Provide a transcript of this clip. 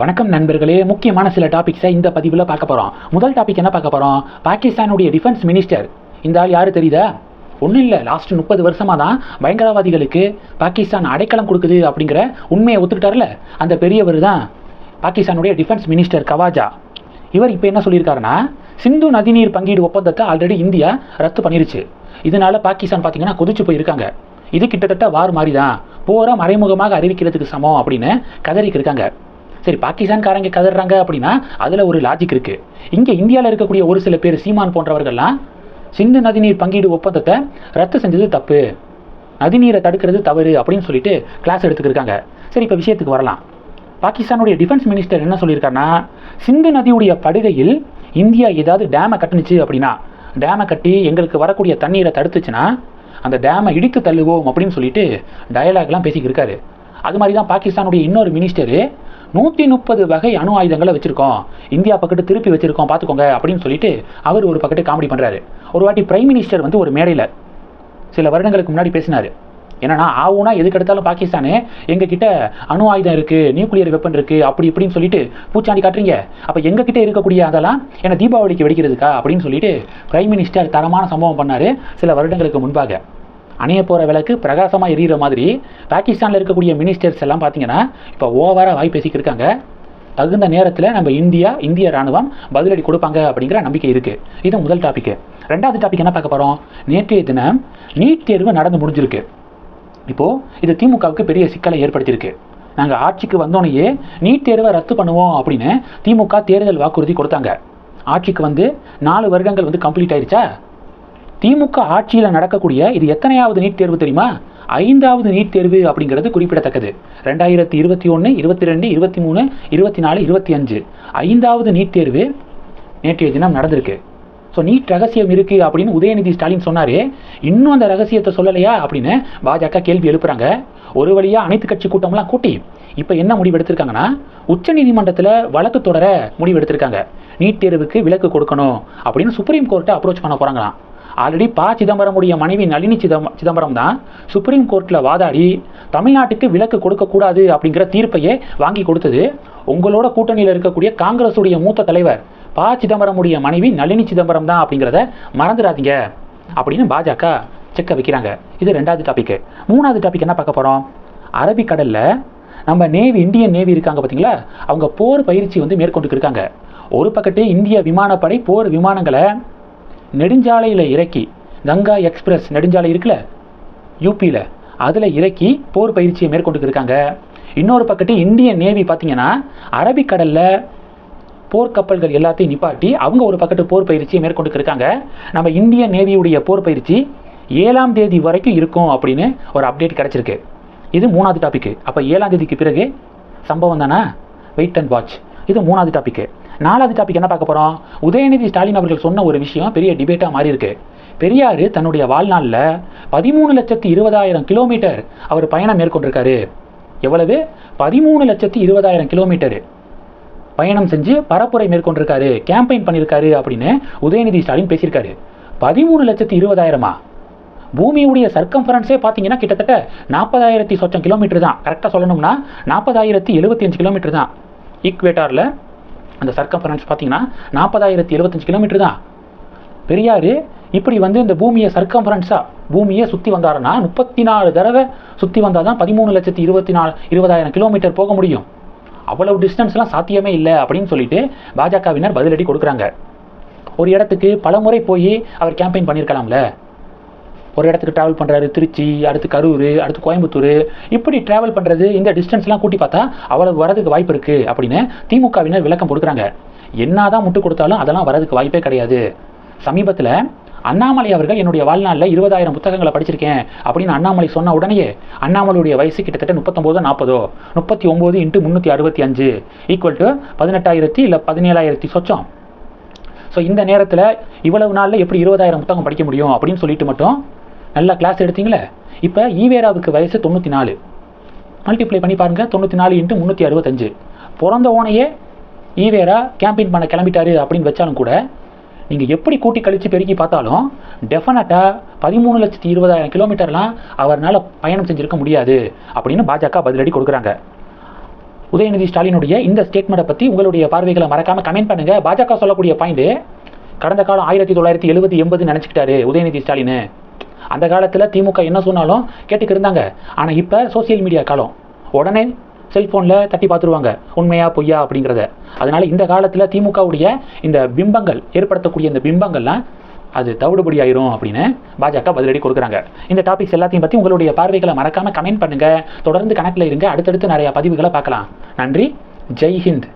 வணக்கம் நண்பர்களே. முக்கியமான சில டாபிக்ஸை இந்த பதிவில் பார்க்க போகிறோம் முதல் டாபிக் என்ன பார்க்க போகிறோம் பாகிஸ்தானுடைய டிஃபென்ஸ் மினிஸ்டர் இந்த ஆள் யார் தெரியுதா? ஒன்றும் இல்லை. லாஸ்ட் முப்பது வருஷமாக தான் பயங்கரவாதிகளுக்கு பாகிஸ்தான் அடைக்கலம் கொடுக்குது அப்படிங்கிற உண்மையை ஒத்துக்கிட்டார்ல? அந்த பெரியவர் தான் பாகிஸ்தானுடைய டிஃபென்ஸ் மினிஸ்டர் கவாஜா. இவர் இப்போ என்ன சொல்லியிருக்காருன்னா சிந்து நதிநீர் பங்கீடு ஒப்பந்தத்தை ஆல்ரெடி இந்தியா ரத்து பண்ணிருச்சு. இதனால பாகிஸ்தான் பார்த்தீங்கன்னா கொதிச்சு போயிருக்காங்க. இது கிட்டத்தட்ட வார் மாதிரி தான் போரை மறைமுகமாக அறிவிக்கிறதுக்கு சமம் அப்படின்னு கதறிக்கு இருக்காங்க. சரி பாகிஸ்தான்காரங்க கதறாங்க அப்படின்னா அதில் ஒரு லாஜிக் இருக்குது இங்கே இந்தியாவில் இருக்கக்கூடிய ஒரு சில பேர் சீமான் போன்றவர்கள்லாம் சிந்து நதிநீர் பங்கீடு ஒப்பந்தத்தை ரத்து செஞ்சது தப்பு. நதிநீரை தடுக்கிறது தவறு அப்படின்னு சொல்லிட்டு கிளாஸ் எடுத்துக்கிருக்காங்க. சரி இப்போ விஷயத்துக்கு வரலாம். பாகிஸ்தானுடைய டிஃபென்ஸ் மினிஸ்டர் என்ன சொல்லியிருக்காருன்னா சிந்து நதியுடைய படுகையில் இந்தியா ஏதாவது டேமை கட்டுனுச்சு அப்படின்னா டேமை கட்டி எங்களுக்கு வரக்கூடிய தண்ணீரை தடுத்துச்சுன்னா அந்த டேமை இடித்து தள்ளுவோம் அப்படின்னு சொல்லிட்டு டயலாக்லாம் பேசிக்கிருக்காரு. அது மாதிரி தான் பாகிஸ்தானுடைய இன்னொரு மினிஸ்டரு நூற்றி முப்பது வகை அணு ஆயுதங்களை வச்சுருக்கோம். இந்தியா பக்கத்து திருப்பி வச்சுருக்கோம் பார்த்துக்கோங்க அப்படின்னு சொல்லிட்டு அவர் ஒரு பக்கத்து காமெடி பண்ணுறாரு ஒரு வாட்டி பிரைம் மினிஸ்டர் வந்து ஒரு மேடையில் சில வருடங்களுக்கு முன்னாடி பேசினார். என்னன்னா ஆவுனா எதுக்கு எடுத்தாலும் பாகிஸ்தானு எங்ககிட்ட அணு ஆயுதம் இருக்குது நியூக்ளியர் வெப்பன் இருக்குது அப்படி இப்படின்னு சொல்லிட்டு பூச்சாண்டி காட்டுறீங்க. அப்போ எங்ககிட்ட இருக்கக்கூடிய அதெல்லாம் என்ன தீபாவளிக்கு வெடிக்கிறதுக்கா அப்படின்னு சொல்லிட்டு பிரைம் மினிஸ்டர் தரமான சம்பவம் பண்ணார் சில வருடங்களுக்கு முன்பாக. அணைய போகிற விளக்கு பிரகாசமாக எரியிற மாதிரி பாகிஸ்தானில் இருக்கக்கூடிய மினிஸ்டர்ஸ் எல்லாம் பார்த்தீங்கன்னா இப்போ ஓவராக வாய் பேசிக்கிட்டு இருக்காங்க. தகுந்த நேரத்தில் நம்ம இந்தியா இந்திய ராணுவம் பதிலடி கொடுப்பாங்க அப்படிங்கிற நம்பிக்கை இருக்குது இது முதல் டாபிக் ரெண்டாவது டாபிக் என்ன பார்க்க போகிறோம் நேற்றைய தினம் நீட் தேர்வு நடந்து முடிஞ்சிருக்கு. இப்போது இது திமுகவுக்கு பெரிய சிக்கலை ஏற்படுத்தியிருக்கு. நாங்கள் ஆட்சிக்கு வந்தோடனேயே நீட் தேர்வை ரத்து பண்ணுவோம் அப்படின்னு திமுக தேர்தல் வாக்குறுதி கொடுத்தாங்க. ஆட்சிக்கு வந்து நாலு வருடங்கள் வந்து கம்ப்ளீட் ஆயிடுச்சா? திமுக ஆட்சியில் நடக்கக்கூடிய இது எத்தனையாவது நீட் தேர்வு தெரியுமா? ஐந்தாவது நீட் தேர்வு அப்படிங்கிறது குறிப்பிடத்தக்கது. ரெண்டாயிரத்தி இருபத்தி ஒன்று இருபத்தி ரெண்டு இருபத்தி மூணு இருபத்தி நாலு இருபத்தி அஞ்சு ஐந்தாவது நீட் தேர்வு நேற்றைய தினம் நடந்திருக்கு. ஸோ நீட் ரகசியம் இருக்குது அப்படின்னு உதயநிதி ஸ்டாலின் சொன்னார். இன்னும் அந்த ரகசியத்தை சொல்லலையா அப்படின்னு பாஜக கேள்வி எழுப்புறாங்க. ஒரு வழியாக அனைத்து கட்சி கூட்டம்லாம் கூட்டி இப்போ என்ன முடிவு எடுத்திருக்காங்கன்னா உச்சநீதிமன்றத்தில் வழக்கு தொடர முடிவு எடுத்திருக்காங்க. நீட் தேர்வுக்கு விலக்கு கொடுக்கணும் அப்படின்னு சுப்ரீம் கோர்ட்டை அப்ரோச் பண்ண போகிறாங்களாம் ஆல்ரெடி ப சிதம்பரமுடைய மனைவி நளினி சிதம் சிதம்பரம் தான் சுப்ரீம் கோர்ட்டில் வாதாடி தமிழ்நாட்டுக்கு விலக்கு கொடுக்கக்கூடாது அப்படிங்கிற தீர்ப்பையே வாங்கி கொடுத்தது. உங்களோட கூட்டணியில் இருக்கக்கூடிய காங்கிரஸுடைய மூத்த தலைவர் ப சிதம்பரமுடைய மனைவி நளினி சிதம்பரம் தான் அப்படிங்கிறத மறந்துடாதீங்க அப்படின்னு பாஜக செக்க வைக்கிறாங்க. இது ரெண்டாவது டாபிக் மூணாவது டாபிக் என்ன பார்க்க போகிறோம் அரபிக்கடலில் நம்ம நேவி இந்தியன் நேவி இருக்காங்க பார்த்தீங்களா? அவங்க போர் பயிற்சி வந்து மேற்கொண்டு இருக்காங்க. ஒரு பக்கத்து இந்திய விமானப்படை போர் விமானங்களை நெடுஞ்சாலையில் இறக்கி கங்கா எக்ஸ்பிரஸ் நெடுஞ்சாலை இருக்குல்ல? யூபியில் அதில் இறக்கி போர் பயிற்சியை மேற்கொண்டு இருக்காங்க. இன்னொரு பக்கத்து இந்தியன் நேவி பார்த்தீங்கன்னா அரபிக்கடலில் போர்க்கப்பல்கள் எல்லாத்தையும் நிப்பாட்டி அவங்க ஒரு பக்கத்து போர் பயிற்சியை மேற்கொண்டு இருக்காங்க. நம்ம இந்திய நேவியுடைய போர் பயிற்சி ஏழாம் தேதி வரைக்கும் இருக்கும் அப்படின்னு ஒரு அப்டேட் கிடச்சிருக்கு. இது மூணாவது டாப்பிக்கு அப்போ ஏழாம் தேதிக்கு பிறகு சம்பவம் தானே? வெயிட் அண்ட் வாட்ச் இது மூணாவது டாப்பிக்கு நாலாவது டாபிக் என்ன பார்க்க போகிறோம் உதயநிதி ஸ்டாலின் அவர்கள் சொன்ன ஒரு விஷயம் பெரிய டிபேட்டாக மாறி இருக்கு. பெரியார் தன்னுடைய வாழ்நாளில் பதிமூணு லட்சத்தி இருபதாயிரம் கிலோமீட்டர் அவர் பயணம் மேற்கொண்டிருக்காரு. எவ்வளவு? பதிமூணு லட்சத்தி இருபதாயிரம் கிலோமீட்டர் பயணம் செஞ்சு பரப்புரை மேற்கொண்டிருக்காரு. கேம்பெயின் பண்ணியிருக்காரு அப்படின்னு உதயநிதி ஸ்டாலின் பேசியிருக்காரு. பதிமூணு லட்சத்தி இருபதாயிரமா? பூமியுடைய சர்க்கம்ஃபரன்ஸே பார்த்தீங்கன்னா கிட்டத்தட்ட நாற்பதாயிரத்தி சொச்சம் கிலோமீட்டர் தான். கரெக்டாக சொல்லணும்னா நாற்பதாயிரத்தி எழுபத்தி அஞ்சு கிலோமீட்டர் தான். ஈக்வேட்டாரில் அந்த சர்க்கம்ஃபரன்ஸ் பார்த்தீங்கன்னா நாற்பதாயிரத்தி எழுபத்தஞ்சு கிலோமீட்டர் தான். பெரியார் இப்படி வந்து இந்த பூமியை சர்க்கம்ஃபரன்ஸாக பூமியை சுற்றி வந்தாருன்னா முப்பத்தி நாலு தடவை சுற்றி வந்தால் தான் பதிமூணு லட்சத்தி இருபத்தி நாலு இருபதாயிரம் கிலோமீட்டர் போக முடியும். அவ்வளவு டிஸ்டன்ஸ்லாம் சாத்தியமே இல்லை அப்படின்னு சொல்லிட்டு பாஜகவினர் பதிலடி கொடுக்குறாங்க. ஒரு இடத்துக்கு பல முறை போய் அவர் கேம்பெயின் பண்ணியிருக்கலாம்ல ஒரு இடத்துக்கு ட்ராவல் பண்ணுறாரு திருச்சி அடுத்து கரூர் அடுத்து கோயம்புத்தூர். இப்படி ட்ராவல் பண்ணுறது இந்த டிஸ்டன்ஸ்லாம் கூட்டி பார்த்தா அவ்வளவு வரதுக்கு வாய்ப்பு இருக்குது அப்படின்னு திமுகவினர் விளக்கம் கொடுக்குறாங்க. என்னதான் முட்டு கொடுத்தாலும் அதெல்லாம் வரதுக்கு வாய்ப்பே கிடையாது. சமீபத்தில் அண்ணாமலை அவர்கள் என்னுடைய வாழ்நாளில் இருபதாயிரம் புத்தகங்களை படிச்சிருக்கேன் அப்படின்னு அண்ணாமலை சொன்ன உடனே அண்ணாமலையுடைய வயசு கிட்டத்தட்ட முப்பத்தொம்போதோ நாற்பதோ முப்பத்தி ஒம்பது இன்ட்டு முந்நூற்றி அறுபத்தி அஞ்சு ஈக்குவல் டு பதினெட்டாயிரத்தி இல்லை பதினேழாயிரத்தி சொச்சம். ஸோ இந்த நேரத்தில் இவ்வளவு நாளில் எப்படி இருபதாயிரம் புத்தகம் படிக்க முடியும் அப்படின்னு சொல்லிட்டு மட்டும் நல்லா கிளாஸ் எடுத்தீங்களே? இப்போ ஈவேராவுக்கு வயசு தொண்ணூற்றி நாலு மல்டிப்ளை பண்ணி பாருங்கள் தொண்ணூற்றி நாலு இன்ட்டு முந்நூற்றி அறுபத்தஞ்சு. பிறந்த ஓனையே ஈவேரா கேம்பெயின் பண்ண கிளம்பிட்டாரு அப்படின்னு வச்சாலும் கூட நீங்கள் எப்படி கூட்டி கழித்து பெருக்கி பார்த்தாலும் டெஃபினட்டாக பதிமூணு லட்சத்தி இருபதாயிரம் கிலோமீட்டர்லாம் அவரால் பயணம் செஞ்சுருக்க முடியாது அப்படின்னு பாஜக பதிலடி கொடுக்குறாங்க. உதயநிதி ஸ்டாலினுடைய இந்த ஸ்டேட்மெண்ட்டை பற்றி உங்களுடைய பார்வைகளை மறக்காமல் கமெண்ட் பண்ணுங்க. பாஜக சொல்லக்கூடிய பாயிண்ட்டு கடந்த காலம் ஆயிரத்தி தொள்ளாயிரத்தி எழுபது எண்பது நினச்சிக்கிட்டாரு உதயநிதி ஸ்டாலின். அந்த காலத்தில் திமுக என்ன சொன்னாலும் கேட்டுக்கு இருந்தாங்க. ஆனால் இப்போ சோஷியல் மீடியா காலம். உடனே செல்ஃபோனில் தட்டி பார்த்துருவாங்க. உண்மையா பொய்யா அப்படிங்கிறத. அதனால இந்த காலத்தில் திமுகவுடைய இந்த பிம்பங்கள் ஏற்படுத்தக்கூடிய இந்த பிம்பங்கள்லாம் அது தவிடுபடி ஆயிரும் அப்படின்னு பாஜக பதிலடி கொடுக்குறாங்க. இந்த டாபிக்ஸ் எல்லாத்தையும் பற்றி உங்களுடைய பார்வைகளை மறக்காமல் கமெண்ட் பண்ணுங்கள் தொடர்ந்து கணக்கில் இருங்க. அடுத்தடுத்து நிறையா பதிவுகளை பார்க்கலாம். நன்றி. ஜெய் ஹிந்த்.